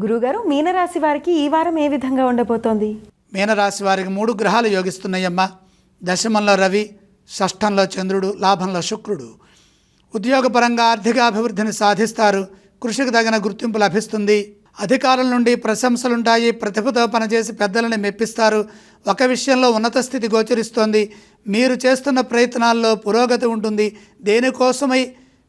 గురుగారు మీనరాశి వారికి ఈ వారం ఏ విధంగా ఉండబోతోంది? మీనరాశి వారికి మూడు గ్రహాలు యోగిస్తున్నాయమ్మా. దశమంలో రవి షష్ఠంలో చంద్రుడు లాభంలో శుక్రుడు. ఉద్యోగపరంగా ఆర్థిక అభివృద్ధిని సాధిస్తారు. కృషికి తగిన గుర్తింపు లభిస్తుంది. అధికారుల నుండి ప్రశంసలుంటాయి. ప్రతిభతో పనిచేసి పెద్దలని మెప్పిస్తారు. ఒక విషయంలో ఉన్నత స్థితి గోచరిస్తోంది. మీరు చేస్తున్న ప్రయత్నాల్లో పురోగతి ఉంటుంది. దేనికోసమై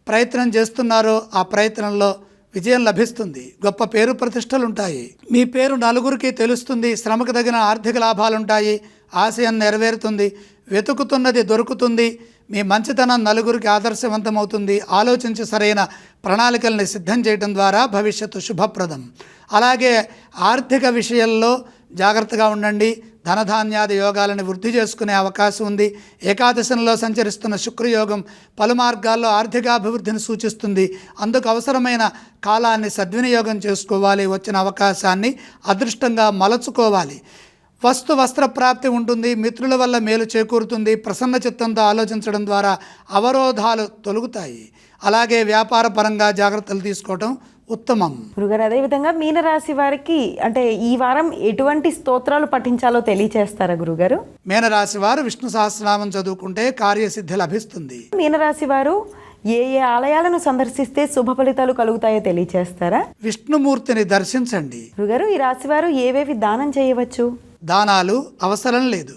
ప్రయత్నం చేస్తున్నారో ఆ ప్రయత్నంలో విజయం లభిస్తుంది. గొప్ప పేరు ప్రతిష్టలుంటాయి. మీ పేరు నలుగురికి తెలుస్తుంది. శ్రమకు తగిన ఆర్థిక లాభాలుంటాయి. ఆశయం నెరవేరుతుంది. వెతుకుతున్నది దొరుకుతుంది. మీ మంచితనం నలుగురికి ఆదర్శవంతమవుతుంది. ఆలోచించి సరైన ప్రణాళికల్ని సిద్ధం చేయడం ద్వారా భవిష్యత్తు శుభప్రదం. అలాగే ఆర్థిక విషయంలో జాగ్రత్తగా ఉండండి. ధనధాన్యాది యోగాలను వృద్ధి చేసుకునే అవకాశం ఉంది. ఏకాదశంలో సంచరిస్తున్న శుక్రయోగం పలు మార్గాల్లో ఆర్థికాభివృద్ధిని సూచిస్తుంది. అందుకు అవసరమైన కాలాన్ని సద్వినియోగం చేసుకోవాలి. వచ్చిన అవకాశాన్ని అదృష్టంగా మలచుకోవాలి. వస్తు వస్త్ర ప్రాప్తి ఉంటుంది. మిత్రుల వల్ల మేలు చేకూరుతుంది. ప్రసన్న చిత్తంతో ఆలోచించడం ద్వారా అవరోధాలు తొలుగుతాయి. అలాగే వ్యాపార పరంగా జాగ్రత్తలు తీసుకోవటం ఉత్తమం. గురుగారు అదేవిధంగా మీనరాశి వారికి అంటే ఈ వారం ఎటువంటి స్తోత్రాలు పఠించాలో తెలియచేస్తారా గురుగారు? మీనరాశి వారు విష్ణు సహస్రనామం చదువుకుంటే కార్యసిద్ధి లభిస్తుంది. మీనరాశి వారు ఏ ఏ ఆలయాలను సందర్శిస్తే శుభ ఫలితాలు కలుగుతాయో తెలియచేస్తారా? విష్ణుమూర్తిని దర్శించండి. గురుగారు ఈ రాశి వారు ఏవేవి దానం చేయవచ్చు? దానాలు అవసరం లేదు.